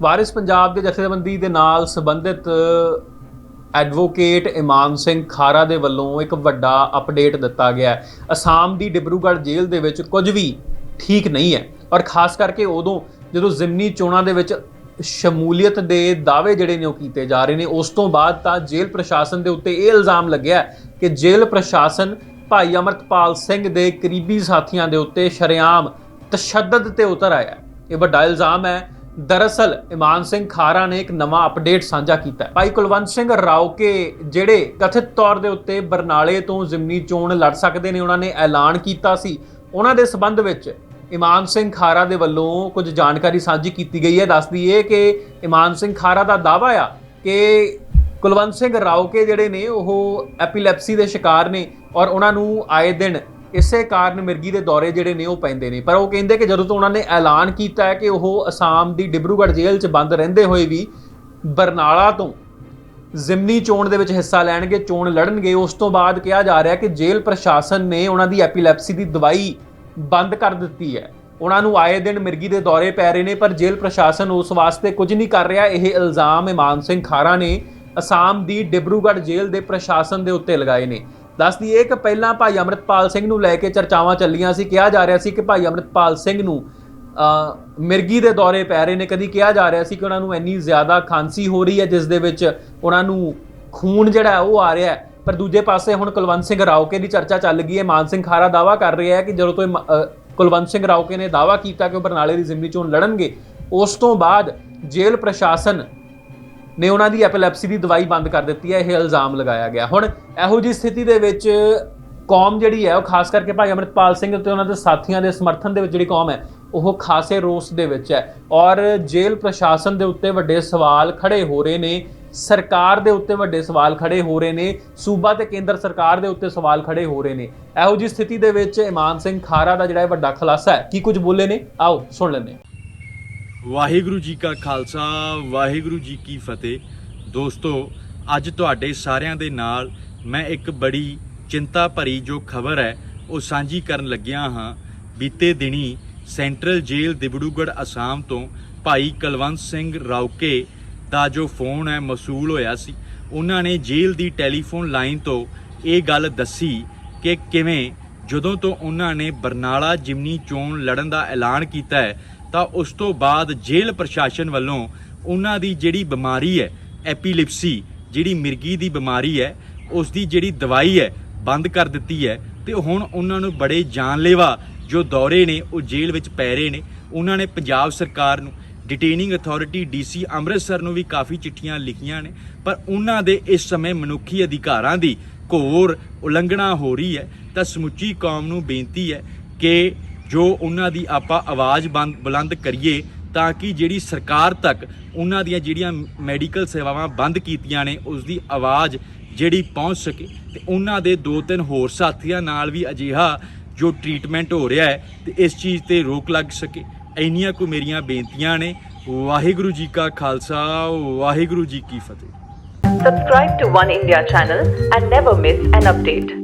ਵਾਰਿਸ ਪੰਜਾਬ ਦੇ ਜਥੇਬੰਦੀ ਦੇ ਨਾਲ ਸੰਬੰਧਿਤ ਐਡਵੋਕੇਟ ਇਮਾਨ ਸਿੰਘ ਖਾਰਾ ਦੇ ਵੱਲੋਂ ਇੱਕ ਵੱਡਾ ਅਪਡੇਟ ਦਿੱਤਾ ਗਿਆ ਹੈ। ਅਸਾਮ ਦੀ ਡਿਬਰੂਗੜ੍ਹ ਜੇਲ੍ਹ ਦੇ ਵਿੱਚ ਕੁਝ ਵੀ ਠੀਕ ਨਹੀਂ ਹੈ। ਔਰ ਖਾਸ ਕਰਕੇ ਉਦੋਂ ਜਦੋਂ ਜ਼ਿਮਨੀ ਚੋਣਾਂ ਦੇ ਵਿੱਚ ਸ਼ਮੂਲੀਅਤ ਦੇ ਦਾਅਵੇ ਜਿਹੜੇ ਨੇ ਉਹ ਕੀਤੇ ਜਾ ਰਹੇ ਨੇ, ਉਸ ਤੋਂ ਬਾਅਦ ਤਾਂ ਜੇਲ੍ਹ ਪ੍ਰਸ਼ਾਸਨ ਦੇ ਉੱਤੇ ਇਹ ਇਲਜ਼ਾਮ ਲੱਗਿਆ ਕਿ ਜੇਲ੍ਹ ਪ੍ਰਸ਼ਾਸਨ ਭਾਈ ਅਮਰਤਪਾਲ ਸਿੰਘ ਦੇ ਕਰੀਬੀ ਸਾਥੀਆਂ ਦੇ ਉੱਤੇ ਸ਼ਰੇਆਮ ਤਸ਼ੱਦਦ ਤੇ ਉਤਰ ਆਇਆ ਇਹ ਵੱਡਾ ਇਲਜ਼ਾਮ ਹੈ ਦਰਅਸਲ, ਇਮਾਨ ਸਿੰਘ ਖਾਰਾ ਨੇ ਇੱਕ ਨਵਾਂ ਅਪਡੇਟ ਸਾਂਝਾ ਕੀਤਾ ਹੈ। ਭਾਈ ਕੁਲਵੰਤ ਸਿੰਘ ਰਾਉਕੇ ਜਿਹੜੇ ਕਥਿਤ ਤੌਰ ਦੇ ਉੱਤੇ ਬਰਨਾਲੇ ਤੋਂ ਜ਼ਿਮਨੀ ਚੋਣ ਲੜ ਸਕਦੇ ਨੇ, ਉਹਨਾਂ ਨੇ ਐਲਾਨ ਕੀਤਾ ਸੀ। ਉਹਨਾਂ ਦੇ ਸਬੰਧ ਵਿੱਚ ਇਮਾਨ ਸਿੰਘ ਖਾਰਾ ਦੇ ਵੱਲੋਂ ਕੁਝ ਜਾਣਕਾਰੀ ਸਾਂਝੀ ਕੀਤੀ ਗਈ ਹੈ। ਦੱਸਦੀ ਹੈ ਕਿ ਇਮਾਨ ਸਿੰਘ ਖਾਰਾ ਦਾ ਦਾਅਵਾ ਆ ਕਿ ਕੁਲਵੰਤ ਸਿੰਘ ਰਾਉਕੇ ਜਿਹੜੇ ਨੇ, ਉਹ ਐਪੀਲੈਪਸੀ ਦੇ ਸ਼ਿਕਾਰ ਨੇ ਔਰ ਉਹਨਾਂ ਨੂੰ ਆਏ ਦਿਨ ਇਸੇ ਕਾਰਨ ਮਿਰਗੀ ਦੇ ਦੌਰੇ ਜਿਹੜੇ ਨੇ ਉਹ ਪੈਂਦੇ ਨੇ। ਪਰ ਉਹ ਕਹਿੰਦੇ ਕਿ ਜਦੋਂ ਤੋਂ ਉਹਨਾਂ ਨੇ ਐਲਾਨ ਕੀਤਾ ਹੈ ਕਿ ਉਹ ਅਸਾਮ ਦੀ ਡਿਬਰੂਗੜ੍ਹ ਜੇਲ੍ਹ 'ਚ ਬੰਦ ਰਹਿੰਦੇ ਹੋਏ ਵੀ ਬਰਨਾਲਾ ਤੋਂ ਜ਼ਿਮਨੀ ਚੋਣ ਦੇ ਵਿੱਚ ਹਿੱਸਾ ਲੈਣਗੇ, ਚੋਣ ਲੜਨਗੇ, ਉਸ ਤੋਂ ਬਾਅਦ ਕਿਹਾ ਜਾ ਰਿਹਾ ਕਿ ਜੇਲ੍ਹ ਪ੍ਰਸ਼ਾਸਨ ਨੇ ਉਹਨਾਂ ਦੀ ਐਪੀਲੈਪਸੀ ਦੀ ਦਵਾਈ ਬੰਦ ਕਰ ਦਿੱਤੀ ਹੈ। ਉਹਨਾਂ ਨੂੰ ਆਏ ਦਿਨ ਮਿਰਗੀ ਦੇ ਦੌਰੇ ਪੈ ਰਹੇ ਨੇ, ਪਰ ਜੇਲ੍ਹ ਪ੍ਰਸ਼ਾਸਨ ਉਸ ਵਾਸਤੇ ਕੁਝ ਨਹੀਂ ਕਰ ਰਿਹਾ। ਇਹ ਇਲਜ਼ਾਮ ਇਮਾਨ ਸਿੰਘ ਖਾਰਾ ਨੇ ਅਸਾਮ ਦੀ ਡਿਬਰੂਗੜ੍ਹ ਜੇਲ੍ਹ ਦੇ ਪ੍ਰਸ਼ਾਸਨ ਦੇ ਉੱਤੇ ਲਗਾਏ ਨੇ। ਦੱਸਦੀ ਇਹ ਕਿ ਪਹਿਲਾਂ ਭਾਈ ਅਮਰਿਤਪਾਲ ਸਿੰਘ ਨੂੰ ਲੈ ਕੇ ਚਰਚਾਵਾਂ ਚੱਲੀਆਂ ਸੀ, ਕਿਹਾ ਜਾ ਰਿਹਾ ਸੀ ਕਿ ਭਾਈ ਅਮਰਿਤਪਾਲ ਸਿੰਘ ਨੂੰ ਮਿਰਗੀ ਦੇ ਦੌਰੇ ਪੈ ਰਹੇ ਨੇ। ਕਦੀ ਕਿਹਾ ਜਾ ਰਿਹਾ ਸੀ ਕਿ ਉਹਨਾਂ ਨੂੰ ਇੰਨੀ ਜ਼ਿਆਦਾ ਖਾਂਸੀ ਹੋ ਰਹੀ ਹੈ, ਜਿਸ ਦੇ ਵਿੱਚ ਉਹਨਾਂ ਨੂੰ ਖੂਨ ਜਿਹੜਾ ਉਹ ਆ ਰਿਹਾ ਹੈ। ਪਰ ਦੂਜੇ ਪਾਸੇ ਹੁਣ ਕੁਲਵੰਤ ਸਿੰਘ ਰਾਓਕੇ ਦੀ ਚਰਚਾ ਚੱਲ ਗਈ ਹੈ। ਮਾਨ ਸਿੰਘ ਖਾਰਾ ਦਾਵਾ ਕਰ ਰਿਹਾ ਹੈ ਕਿ ਜਦੋਂ ਤੋਂ ਇਹ ਮ- ਕੁਲਵੰਤ ਸਿੰਘ ਰਾਓਕੇ ਨੇ ਦਾਵਾ ਕੀਤਾ ਕਿ ਉਹ ਬਰਨਾਲੇ ਦੀ ਜ਼ਿਮਨੀ ਚੋਣ ਲੜਨਗੇ, ਉਸ ਤੋਂ ਬਾਅਦ ਜੇਲ੍ਹ ਪ੍ਰਸ਼ਾਸਨ ਨੇ ਉਹਨਾਂ ਦੀ ਐਪੀਲੈਪਸੀ ਦੀ ਦਵਾਈ ਬੰਦ ਕਰ ਦਿੱਤੀ ਹੈ, ਇਹ ਇਲਜ਼ਾਮ ਲਗਾਇਆ ਗਿਆ। ਹੁਣ ਇਹੋ ਜੀ ਸਥਿਤੀ ਦੇ ਵਿੱਚ ਕੌਮ ਜਿਹੜੀ ਹੈ, ਉਹ ਖਾਸ ਕਰਕੇ ਭਾਈ ਅਮਰਿਤਪਾਲ ਸਿੰਘ ਤੇ ਉਹਨਾਂ ਦੇ ਸਾਥੀਆਂ ਦੇ ਸਮਰਥਨ ਦੇ ਵਿੱਚ ਜਿਹੜੀ ਕੌਮ ਹੈ, ਉਹ ਖਾਸੇ ਰੋਸ ਦੇ ਵਿੱਚ ਹੈ। ਔਰ ਜੇਲ੍ਹ ਪ੍ਰਸ਼ਾਸਨ ਦੇ ਉੱਤੇ ਵੱਡੇ ਸਵਾਲ ਖੜੇ ਹੋ ਰਹੇ ਨੇ, ਸਰਕਾਰ ਦੇ ਉੱਤੇ ਵੱਡੇ ਸਵਾਲ ਖੜੇ ਹੋ ਰਹੇ ਨੇ, ਸੂਬਾ ਤੇ ਕੇਂਦਰ ਸਰਕਾਰ ਦੇ ਉੱਤੇ ਸਵਾਲ ਖੜੇ ਹੋ ਰਹੇ ਨੇ। ਇਹੋ ਜੀ ਸਥਿਤੀ ਦੇ ਵਿੱਚ ਇਮਾਨ ਸਿੰਘ ਖਾਰਾ ਦਾ ਜਿਹੜਾ ਵੱਡਾ ਖੁਲਾਸਾ ਹੈ, ਕੀ ਕੁਝ ਬੋਲੇ ਨੇ? ਆਓ ਸੁਣ ਲੈਂਦੇ ਵਾਹਿਗੁਰੂ ਜੀ ਕਾ ਖਾਲਸਾ, ਵਾਹਿਗੁਰੂ ਜੀ ਕੀ ਫਤਿਹ। ਦੋਸਤੋ, ਅੱਜ ਤੁਹਾਡੇ ਸਾਰਿਆਂ ਦੇ ਨਾਲ ਮੈਂ ਇੱਕ ਬੜੀ ਚਿੰਤਾ ਭਰੀ ਜੋ ਖਬਰ ਹੈ, ਉਹ ਸਾਂਝੀ ਕਰਨ ਲੱਗਿਆ ਹਾਂ। ਬੀਤੇ ਦਿਨੀ ਸੈਂਟਰਲ ਜੇਲ੍ਹ ਦਿਬੜੂਗੜ੍ਹ ਅਸਾਮ ਤੋਂ ਭਾਈ ਕੁਲਵੰਤ ਸਿੰਘ ਰਾਉਕੇ ਦਾ ਜੋ ਫੋਨ ਹੈ, ਮਸੂਲ ਹੋਇਆ ਸੀ। ਉਹਨਾਂ ਨੇ ਜੇਲ੍ਹ ਦੀ ਟੈਲੀਫੋਨ ਲਾਈਨ ਤੋਂ ਇਹ ਗੱਲ ਦੱਸੀ ਕਿ ਕਿਵੇਂ ਜਦੋਂ ਤੋਂ ਉਹਨਾਂ ਨੇ ਬਰਨਾਲਾ ਜਿਮਨੀ ਚੋਣ ਲੜਨ ਦਾ ਐਲਾਨ ਕੀਤਾ ਹੈ ਤਾਂ ਉਸ ਤੋਂ ਬਾਅਦ ਜੇਲ੍ਹ ਪ੍ਰਸ਼ਾਸਨ ਵੱਲੋਂ ਉਹਨਾਂ ਦੀ ਜਿਹੜੀ ਬਿਮਾਰੀ ਹੈ, ਐਪੀਲਿਪਸੀ, ਜਿਹੜੀ ਮਿਰਗੀ ਦੀ ਬਿਮਾਰੀ ਹੈ, ਉਸ ਦੀ ਜਿਹੜੀ ਦਵਾਈ ਹੈ, ਬੰਦ ਕਰ ਦਿੱਤੀ ਹੈ ਤੇ ਹੁਣ ਉਹਨਾਂ ਨੂੰ ਬੜੇ ਜਾਨਲੇਵਾ ਜੋ ਦੌਰੇ ਨੇ, ਉਹ ਜੇਲ੍ਹ ਵਿੱਚ ਪੈ ਰਹੇ ਨੇ। ਉਹਨਾਂ ਨੇ ਪੰਜਾਬ ਸਰਕਾਰ ਨੂੰ ਡਿਟੇਨਿੰਗ ਅਥਾਰਟੀ ਡੀਸੀ ਅੰਮ੍ਰਿਤਸਰ ਨੂੰ ਵੀ ਕਾਫੀ ਚਿੱਠੀਆਂ ਲਿਖੀਆਂ ਨੇ, ਪਰ ਉਹਨਾਂ ਦੇ ਇਸ ਸਮੇਂ ਮਨੁੱਖੀ ਅਧਿਕਾਰਾਂ ਦੀ ਘੋਰ ਉਲੰਘਣਾ ਹੋ ਰਹੀ ਹੈ। ਤਾਂ ਸਮੁੱਚੀ ਕੌਮ ਨੂੰ ਬੇਨਤੀ ਹੈ ਕਿ ਜੋ ਉਹਨਾਂ ਦੀ ਆਪਾਂ ਆਵਾਜ਼ ਬੰਦ ਬੁਲੰਦ ਕਰੀਏ ਤਾਂ ਕਿ ਜਿਹੜੀ ਸਰਕਾਰ ਤੱਕ ਉਹਨਾਂ ਦੀਆਂ ਜਿਹੜੀਆਂ ਮੈਡੀਕਲ ਸੇਵਾਵਾਂ ਬੰਦ ਕੀਤੀਆਂ ਨੇ ਉਸ ਦੀ ਆਵਾਜ਼ ਜਿਹੜੀ ਪਹੁੰਚ ਸਕੇ ਤੇ ਉਹਨਾਂ ਦੇ ਦੋ ਤਿੰਨ ਹੋਰ ਸਾਥੀਆਂ ਨਾਲ ਵੀ ਅਜਿਹਾ ਜੋ ਟ੍ਰੀਟਮੈਂਟ ਹੋ ਰਿਹਾ ਹੈ ਤੇ ਇਸ ਚੀਜ਼ ਤੇ ਰੋਕ ਲੱਗ ਸਕੇ। ਇੰਨੀਆਂ ਕੁ ਮੇਰੀਆਂ ਬੇਨਤੀਆਂ ਨੇ। ਵਾਹਿਗੁਰੂ ਜੀ ਕਾ ਖਾਲਸਾ, ਵਾਹਿਗੁਰੂ ਜੀ ਕੀ ਫਤਿਹ। Subscribe to One India channel and never miss an update.